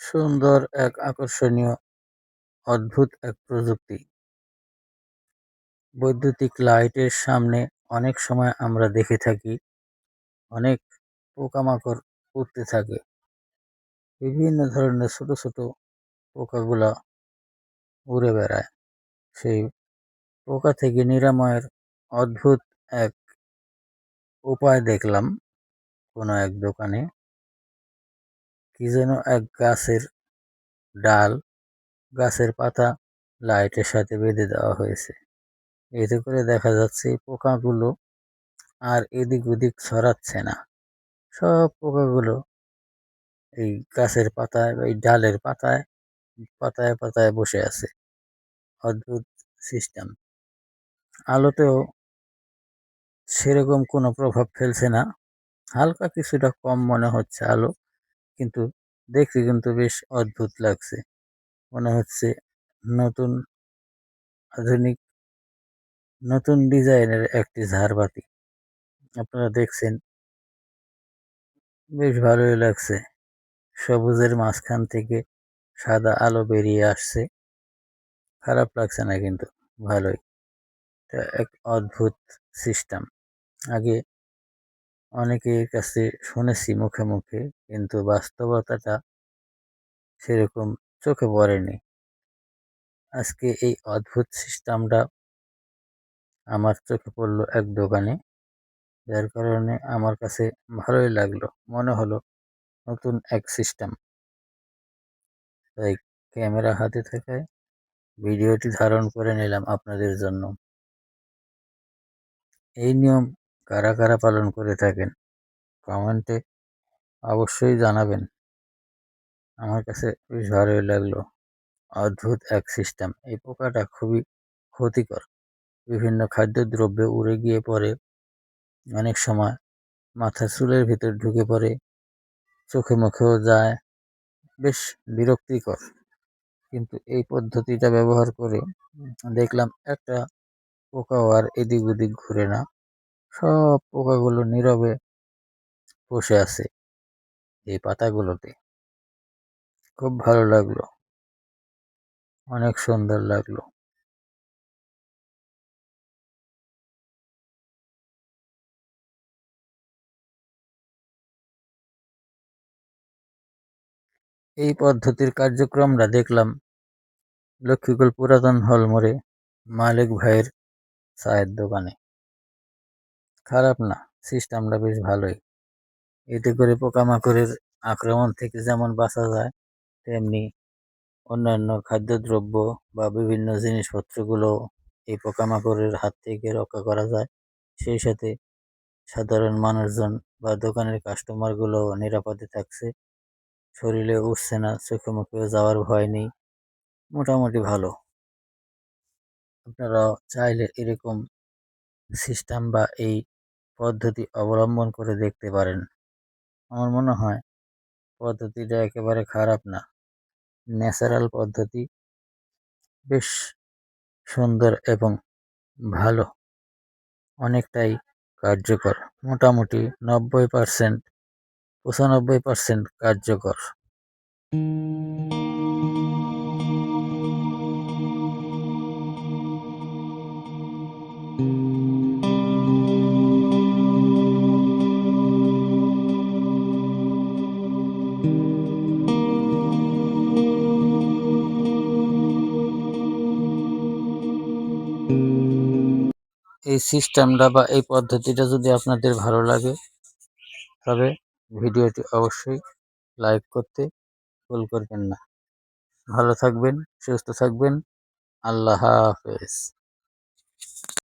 সুন্দর এক আকর্ষণীয়, অদ্ভুত এক প্রযুক্তি। বৈদ্যুতিক লাইটের সামনে অনেক সময় আমরা দেখে থাকি, অনেক পোকামাকড় উঠতে থাকে। বিভিন্ন ধরনের ছোট ছোট পোকাগুলা উড়ে বেড়ায়। সেই পোকা থেকে নিরাময়ের অদ্ভুত এক উপায় দেখলাম কোনো এক দোকানে। কি যেন এক গাছের ডাল, গাছের পাতা লাইটের সাথে বেঁধে দেওয়া হয়েছে। এতে করে দেখা যাচ্ছে পোকাগুলো আর এদিক ওদিক ছড়াচ্ছে না। সব পোকাগুলো এই গাছের পাতায় বা এই ডালের পাতায় পাতায় পাতায় বসে আছে। অদ্ভুত সিস্টেম। আলোতেও সেরকম কোনো প্রভাব ফেলছে না। হালকা কিছুটা কম মনে হচ্ছে আলো, কিন্তু দেখতে কিন্তু বেশ অদ্ভুত লাগছে। মনে হচ্ছে নতুন আধুনিক, নতুন ডিজাইনের একটি ঝাড়বাতি। আপনারা দেখছেন, বেশ ভালোই লাগছে। সবুজের মাঝখান থেকে সাদা আলো বেরিয়ে আসছে। খারাপ লাগছে না কিন্তু, ভালোই। এটা এক অদ্ভুত সিস্টেম। আগে অনেকের কাছে শুনেছি মুখে মুখে, কিন্তু বাস্তবতাটা সেরকম চোখে পড়েনি। আজকে এই অদ্ভুত সিস্টেমটা আমার চোখে পড়ল এক দোকানে। যার কারণে আমার কাছে ভালোই লাগল। মনে হলো নতুন এক সিস্টেম তাই ক্যামেরা হাতে থাকায় ভিডিওটি ধারণ করে নিলাম আপনাদের জন্য। এই নিয়ম কারা কারা পালন করে থাকেন? কমেন্টে অবশ্যই জানাবেন। আমার কাছে বেশ ভালোই লাগল। অদ্ভুত এক সিস্টেম এই পোকাটা খুবই ক্ষতিকর। বিভিন্ন খাদ্যদ্রব্যে উড়ে গিয়ে পড়ে। অনেক সময় মাথার চুলের ভিতর ঢুকে পড়ে। চোখে মুখেও যায়। বেশ বিরক্তিকর। কিন্তু এই পদ্ধতিটা ব্যবহার করে দেখলাম একটা পোকাও আর এদিক ওদিক ঘুরে না। সব পোকাগুলো নীরবে বসে আছে এই পাতাগুলোতে। খুব ভালো লাগল। অনেক সুন্দর লাগল। এই পদ্ধতির কার্যক্রমটা দেখলাম লক্ষ্মীকুল পুরাতন হল মোড়ে মালিক ভাইয়ের চায়ের দোকানে। খারাপ না সিস্টেমটা বেশ ভালোই। এতে করে পোকামাকড়ের আক্রমণ থেকে যেমন বাঁচা যায় তেমনি অন্যান্য খাদ্যদ্রব্য বা বিভিন্ন জিনিসপত্রগুলো এই পোকামাকড়ের হাত থেকে রক্ষা করা যায়। সেই সাথে সাধারণ মানুষজন বা দোকানের কাস্টমারগুলো নিরাপদে থাকছে। শরীরে উঠছে না, চোখে মুখে যাওয়ার ভয় নেই। মোটামুটি ভালো। আপনারা চাইলে এরকম সিস্টেম বা এই পদ্ধতি অবলম্বন করে দেখতে পারেন। আমার মনে হয় পদ্ধতিটা একেবারে খারাপ না। ন্যাচারাল পদ্ধতি বেশ সুন্দর এবং ভালো। অনেকটাই কার্যকর। মোটামুটি নব্বই পারসেন্ট পঁচানব্বই পারসেন্ট কার্যকর। এই সিস্টেমটা বা এই পদ্ধতিটা যদি আপনাদের ভালো লাগে, তবে ভিডিওটি অবশ্যই লাইক করতে ভুল করবেন না। ভালো থাকবেন, সুস্থ থাকবেন। আল্লাহ হাফেজ।